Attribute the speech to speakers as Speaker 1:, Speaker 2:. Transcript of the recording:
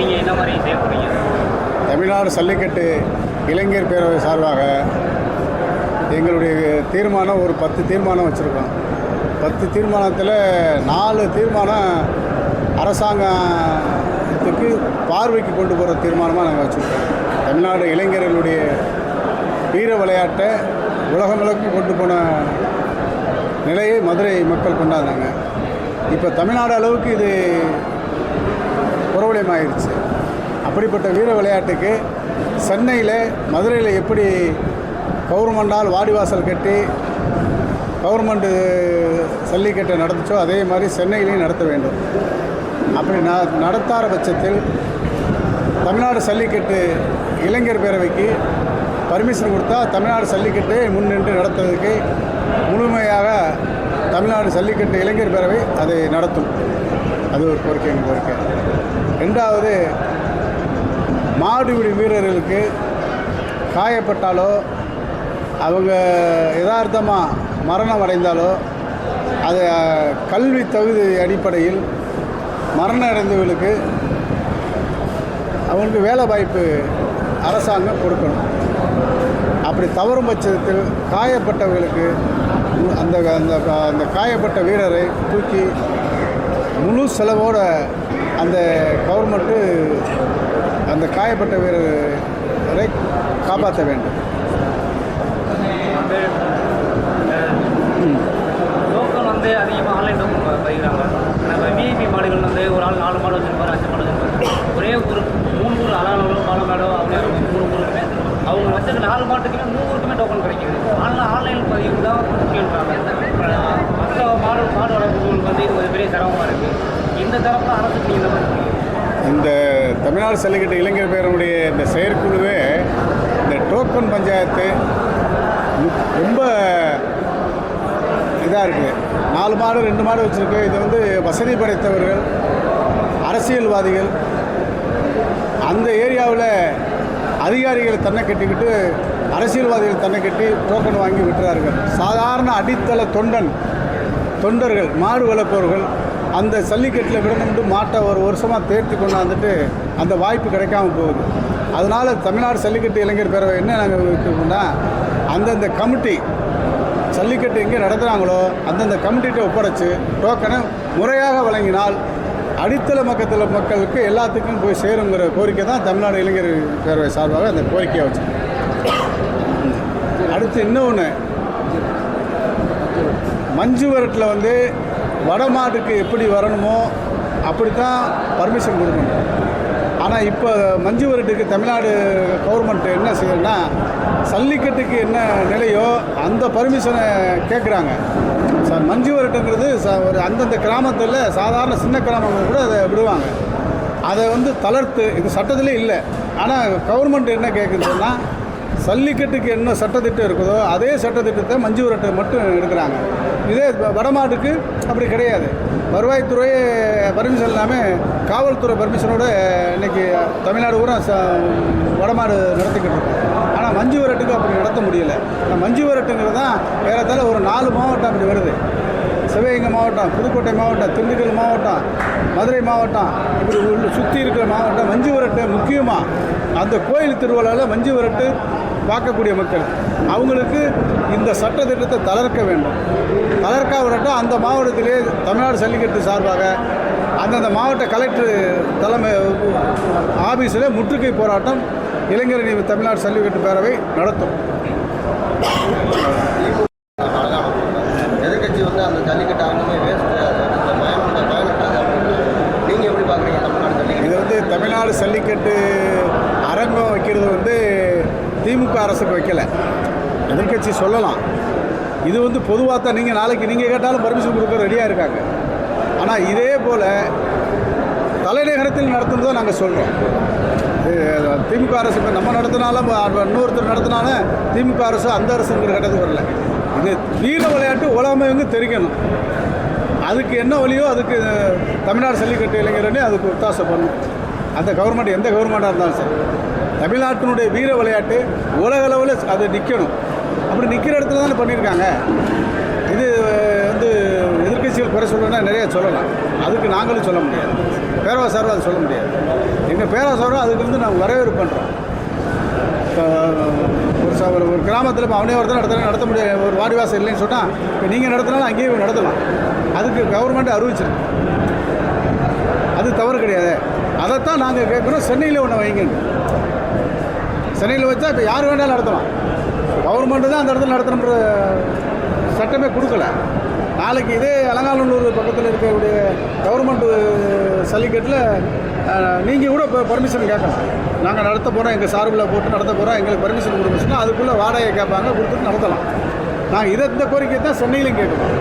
Speaker 1: நீங்கள் என்ன மாதிரி செயல்படுறீங்க
Speaker 2: தமிழ்நாடு சல்லிக்கட்டு இளைஞர் பேரவை சார்பாக எங்களுடைய தீர்மானம் ஒரு பத்து தீர்மானம் வச்சுருக்கோம். பத்து தீர்மானத்தில் நாலு தீர்மானம் அரசாங்கத்துக்கு பார்வைக்கு கொண்டு போகிற தீர்மானமாக நாங்கள் வச்சுருக்கோம். தமிழ்நாடு இளைஞர்களுடைய வீர விளையாட்டை உலகங்களுக்கு கொண்டு போன நிலையை மதுரை மக்கள் கொண்டாந்தாங்க இப்போ தமிழ்நாடு அளவுக்கு இது புறவலியமாயிருச்சு. அப்படிப்பட்ட வீர விளையாட்டுக்கு சென்னையில் மதுரையில் எப்படி கவர்மெண்டால் வாடிவாசல் கட்டி கவர்மெண்ட்டு சல்லிக்கட்டை நடந்துச்சோ அதே மாதிரி சென்னையிலையும் நடத்த வேண்டும். அப்படி ந நடத்தாத பட்சத்தில் தமிழ்நாடு சல்லிக்கட்டு இளைஞர் பேரவைக்கு பர்மிஷன் கொடுத்தா தமிழ்நாடு சல்லிக்கட்டு முன்னின்று நடத்துறதுக்கு முழுமையாக தமிழ்நாடு சல்லிக்கட்டு இளைஞர் பேரவை அதை நடத்தும். அது ஒரு கோரிக்கை எங்கள் கோரிக்கை. ரெண்டாவது மாடுபிடி வீரர்களுக்கு காயப்பட்டாலோ அவங்க யதார்த்தமாக மரணம் அடைந்தாலோ அது கல்வி தகுதி அடிப்படையில் மரணம் அடைந்தவர்களுக்கு அவங்களுக்கு வேலை வாய்ப்பு அரசாங்கம் கொடுக்கணும். அப்படி தவறும் பட்சத்தில் காயப்பட்டவர்களுக்கு அந்த அந்த அந்த காயப்பட்ட வீரரை தூக்கி முழு செலவோட அந்த கவர்மெண்ட்டு அந்த காயப்பட்ட வீரரை காப்பாற்ற வேண்டும்.
Speaker 1: வந்து லோக்கல் வந்து அதிகமாக ஆன்லைன் டோக்கன் பயிர்றாங்க. நம்ம விஐபி மாடுகள் வந்து ஒரு ஆள் நாலு மாடு வச்சிருப்பாரு அஞ்சு மாடு வச்சிருப்பாரு. ஒரே ஒரு மூணு ஊர் அலாலோ மாடோ அவங்க மூணு ஊருக்குமே அவங்க வச்சிருக்க நாலு மாட்டுக்குமே மூணு ஊருக்குமே டோக்கன் கிடைக்குது ஆன்லைன் ஆன்லைன் பதிவு தான் முக்கியன்றாங்க மற்ற மாடு மாடு வளர்ப்புகளுக்கு இருக்குது இந்த தரப்பு அரசுக்கு
Speaker 2: இந்த தமிழ்நாடு செல்லுகிட்ட இளைஞர் பேரனுடைய இந்த செயற்குழுவே இந்த டோக்கன் பஞ்சாயத்து ரொம்ப இதாக இருக்குது நாலு மாடு ரெண்டு மாடு வச்சுருக்கு. இது வந்து வசதி படைத்தவர்கள் அரசியல்வாதிகள் அந்த ஏரியாவில் அதிகாரிகள் தன்னை கட்டிக்கிட்டு அரசியல்வாதிகள் தன்னை கட்டி டோக்கன் வாங்கி விட்டுறார்கள். சாதாரண அடித்தள தொண்டன் தொண்டர்கள் மாடு வளர்ப்பவர்கள் அந்த சல்லிக்கட்டில் விடணும்னு மாட்டை ஒரு வருஷமாக தேர்த்தி கொண்டாந்துட்டு அந்த வாய்ப்பு கிடைக்காம போகுது. அதனால் தமிழ்நாடு சல்லிக்கட்டு இளைஞர் பேரவை என்ன நாங்கள் வச்சுருக்கோம்னா அந்தந்த கமிட்டி சல்லிக்கட்டு எங்கே நடத்துகிறாங்களோ அந்தந்த கமிட்டிகிட்ட ஒப்படைச்சு டோக்கனை முறையாக வழங்கினால் அடித்தள மக்கத்தில் மக்களுக்கு எல்லாத்துக்கும் போய் சேருங்கிற கோரிக்கை தான் தமிழ்நாடு இளைஞர் பேரவை சார்பாக அந்த கோரிக்கையை வச்சு அடுத்து இன்னொன்று மஞ்சு விரட்டில் வந்து வடமாட்டுக்கு எப்படி வரணுமோ அப்படி தான் பர்மிஷன் கொடுக்கணும். ஆனால் இப்போ மஞ்சு விரட்டுக்கு தமிழ்நாடு கவர்மெண்ட் என்ன செய்யணும்னா சல்லிக்கட்டுக்கு என்ன நிலையோ அந்த பர்மிஷனை கேட்குறாங்க சார் மஞ்சு விரட்டுங்கிறது ச ஒரு அந்தந்த கிராமத்தில் சாதாரண சின்ன கிராமங்கள் கூட அதை விடுவாங்க. அதை வந்து தளர்த்து இது சட்டத்திலே இல்லை. ஆனால் கவர்மெண்ட் என்ன கேட்குதுன்னா சல்லிக்கட்டுக்கு என்ன சட்டத்திட்டம் இருக்குதோ அதே சட்டத்திட்டத்தை மஞ்சு மட்டும் எடுக்கிறாங்க. இதே வடமாட்டுக்கு அப்படி கிடையாது. வருவாய்த்துறை பர்மிஷன் இல்லாமல் காவல்துறை பர்மிஷனோட இன்னைக்கு தமிழ்நாடு பூரா ச வடமாடு நடத்திக்கிட்டு இருக்கோம். ஆனால் மஞ்சு வரட்டுக்கு அப்படி நடத்த முடியலை. மஞ்சு வரட்டுங்கிறது தான் ஏறத்தாழ ஒரு நாலு மாவட்டம் அப்படி வருது. சிவகங்கை மாவட்டம் புதுக்கோட்டை மாவட்டம் திண்டுக்கல் மாவட்டம் மதுரை மாவட்டம் இப்படி உள்ள சுற்றி இருக்கிற மாவட்டம் மஞ்சு விரட்டு முக்கியமாக அந்த கோயில் திருவிழாவில் மஞ்சு விரட்டு பார்க்கக்கூடிய மக்கள். அவங்களுக்கு இந்த சட்ட திட்டத்தை தளர்க்க வேண்டும். தளர்க்காவிட்டால் அந்த மாவட்டத்திலே தமிழ்நாடு ஜல்லிக்கட்டு சார்பாக அந்தந்த மாவட்ட கலெக்டர் தலைமை ஆஃபீஸில் முற்றுகை போராட்டம் இளைஞரணி தமிழ்நாடு ஜல்லிக்கட்டு பேரவை நடத்தும்
Speaker 3: எதிர்கட்சி வந்து அந்த ஜல்லிக்கட்டு ஆகணுமே வேஸ்ட்டு அது அந்த பயணத்தை பயணத்தாது நீங்கள் எப்படி பார்க்குறீங்க தமிழ்நாடு ஜல்லிக்கட்டு
Speaker 2: இது வந்து தமிழ்நாடு ஜல்லிக்கட்டு அரங்கம் வைக்கிறது வந்து திமுக அரசுக்கு வைக்கல. எதிர்கட்சி சொல்லலாம். இது வந்து பொதுவாக தான் நீங்கள் நாளைக்கு நீங்கள் கேட்டாலும் பர்மிஷன் கொடுக்க ரெடியாக இருக்காங்க. ஆனால் இதே போல் தலைநகரத்தில் நடத்துனதை நாங்கள் சொல்கிறோம் திமுக அரசு இப்போ நம்ம நடத்தினாலும் இன்னொருத்தர் நடத்தினாலும் திமுக அரசு அந்த அரசுங்கிற கட்டத்துக்கு வரல. இது வீர விளையாட்டு உலகமே தெரிக்கணும். அதுக்கு என்ன வழியோ அதுக்கு தமிழ்நாடு சல்லிக்கட்டு இளைஞரணி அதுக்கு ஒத்தாசை பண்ணும் அந்த கவர்மெண்ட் எந்த கவர்மெண்ட்டாக இருந்தாலும் சரி. தமிழ்நாட்டினுடைய வீர விளையாட்டு உலக அளவில் அது நிற்கணும். அப்படி நிற்கிற இடத்துல தானே பண்ணியிருக்காங்க. இது வந்து எதிர்கட்சிகள் குறை சொல்லணும்னா நிறைய சொல்லலாம். அதுக்கு நாங்களும் சொல்ல முடியாது. பேரவா சார்பாக அதை சொல்ல முடியாது. எங்கள் பேரவா சார்பாக அதுக்கு வந்து நாங்கள் வரவேற்பு பண்ணுறோம் இப்போ ஒரு ச ஒரு கிராமத்தில் இப்போ அவனே ஒருத்தர் நடத்த நடத்த முடியாது. ஒரு வாடிவாசம் இல்லைன்னு சொன்னால் இப்போ நீங்கள் நடத்தினாலும் அங்கேயே நடத்தலாம். அதுக்கு கவர்மெண்ட் அறிவிச்சிருக்கு. அது தவறு கிடையாது. அதைத்தான் நாங்கள் கேட்குறோம் சென்னையில் ஒன்று வைங்க. சென்னையில் வச்சா இப்போ யார் வேணாலும் நடத்தலாம். கவர்மெண்ட்டு தான் அந்த இடத்துல நடத்தணுன்ற சட்டமே கொடுக்கல. நாளைக்கு இதே அலங்காநல்லூர் பக்கத்தில் இருக்கக்கூடிய கவர்மெண்ட் சல்லிக்கட்டில் நீங்கள் கூட இப்போ பர்மிஷன் கேட்கலாம். நாங்கள் நடத்த போகிறோம் எங்கள் சார்பில் போட்டு நடத்த போகிறோம் எங்களுக்கு பர்மிஷன் கொடுக்க சொன்னால் அதுக்குள்ளே வாடகை கேட்பாங்க கொடுத்துட்டு நடத்தலாம். நாங்கள் இதை இந்த கோரிக்கை தான் சென்னையிலும் கேட்குறோம்